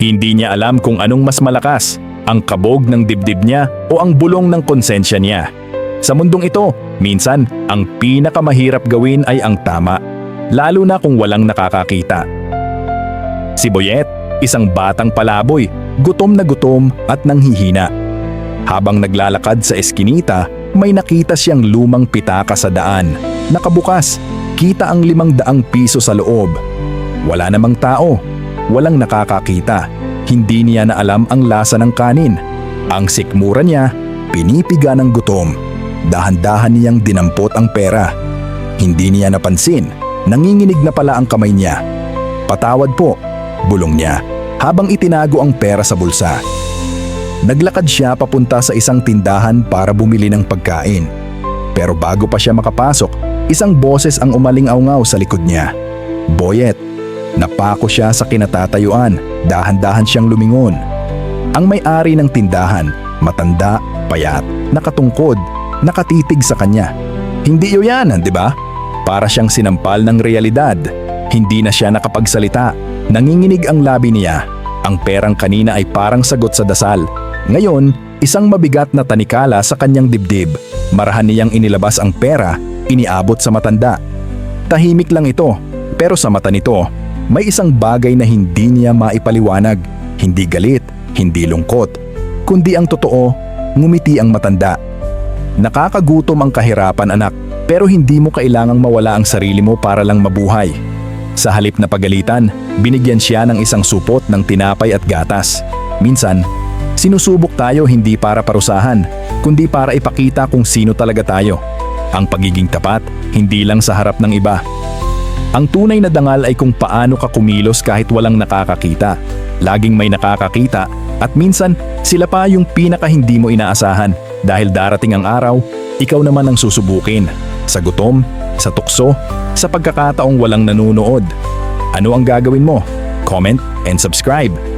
Hindi niya alam kung anong mas malakas, ang kabog ng dibdib niya o ang bulong ng konsensya niya. Sa mundong ito, minsan ang pinakamahirap gawin ay ang tama, lalo na kung walang nakakakita. Si Boyet, isang batang palaboy, gutom na gutom at nanghihina. Habang naglalakad sa eskinita, may nakita siyang lumang pitaka sa daan. Nakabukas, kita ang limang daang piso sa loob. Wala namang tao, walang nakakakita. Hindi niya na alam ang lasa ng kanin. Ang sikmura niya, pinipiga ng gutom. Dahan-dahan niyang dinampot ang pera. Hindi niya napansin, nanginginig na pala ang kamay niya. Patawad po, bulong niya, habang itinago ang pera sa bulsa. Naglakad siya papunta sa isang tindahan para bumili ng pagkain. Pero bago pa siya makapasok, isang boses ang umaling-aungaw sa likod niya. Boyet, napako siya sa kinatatayuan, dahan-dahan siyang lumingon. Ang may-ari ng tindahan, matanda, payat, nakatungkod, nakatitig sa kanya. Hindi yun yan, di ba? Para siyang sinampal ng realidad. Hindi na siya nakapagsalita. Nanginginig ang labi niya. Ang perang kanina ay parang sagot sa dasal. Ngayon, isang mabigat na tanikala sa kanyang dibdib. Marahan niyang inilabas ang pera, iniabot sa matanda. Tahimik lang ito, pero sa mata nito, may isang bagay na hindi niya maipaliwanag. Hindi galit, hindi lungkot, kundi ang totoo, ngumiti ang matanda. Nakakagutom ang kahirapan anak, pero hindi mo kailangang mawala ang sarili mo para lang mabuhay. Sa halip na pagalitan, binigyan siya ng isang supot ng tinapay at gatas. Minsan, sinusubok tayo hindi para parusahan, kundi para ipakita kung sino talaga tayo. Ang pagiging tapat, hindi lang sa harap ng iba. Ang tunay na dangal ay kung paano ka kumilos kahit walang nakakakita. Laging may nakakakita at minsan sila pa yung pinaka hindi mo inaasahan dahil darating ang araw, ikaw naman ang susubukin. Sa gutom, sa tukso, sa pagkakataong walang nanonood. Ano ang gagawin mo? Comment and subscribe